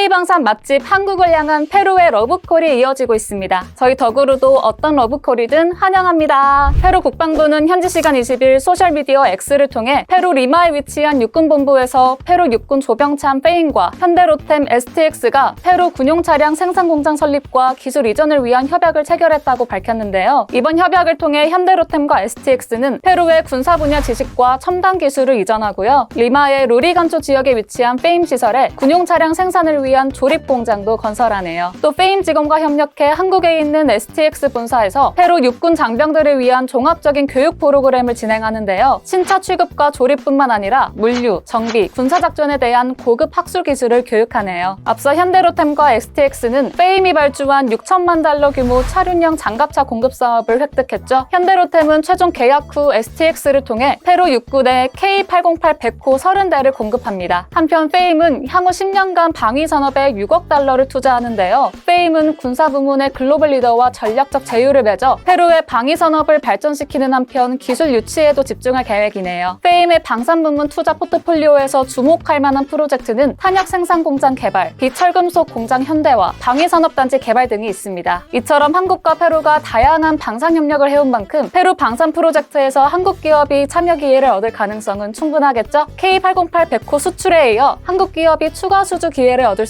K방산 맛집 한국을 향한 페루의 러브콜이 이어지고 있습니다. 저희 덕으로도 어떤 러브콜이든 환영합니다. 페루 국방부는 현지 시간 20일 소셜미디어 X를 통해 페루 리마에 위치한 육군본부에서 페루 육군 조병참 페인과 현대로템 STX가 페루 군용 차량 생산 공장 설립과 기술 이전을 위한 협약을 체결했다고 밝혔는데요. 이번 협약을 통해 현대로템과 STX는 페루의 군사 분야 지식과 첨단 기술을 이전하고요. 리마의 루리간초 지역에 위치한 페임 시설에 군용 차량 생산을 위한 조립 공장도 건설하네요. 또 페임 직원과 협력해 한국에 있는 STX 본사에서 페루 육군 장병들을 위한 종합적인 교육 프로그램을 진행하는데요. 신차 취급과 조립뿐만 아니라 물류, 정비, 군사작전에 대한 고급 학술 기술을 교육하네요. 앞서 현대로템과 STX는 페임이 발주한 6천만 달러 규모 차륜형 장갑차 공급 사업을 획득했죠. 현대로템은 최종 계약 후 STX를 통해 페루 육군에 K808 100호 30대를 공급합니다. 한편 페임은 향후 10년간 방위 산업에 6억 달러를 투자하는데요. 페임은 군사 부문의 글로벌 리더와 전략적 제휴를 맺어 페루의 방위 산업을 발전시키는 한편 기술 유치에도 집중할 계획이네요. 페임의 방산 부문 투자 포트폴리오에서 주목할 만한 프로젝트는 탄약 생산 공장 개발, 비철금속 공장 현대화, 방위 산업 단지 개발 등이 있습니다. 이처럼 한국과 페루가 다양한 방산 협력을 해온 만큼 페루 방산 프로젝트에서 한국 기업이 참여 기회를 얻을 가능성은 충분하겠죠? K808 100호 수출에 이어 한국 기업이 추가 수주 기회를 얻을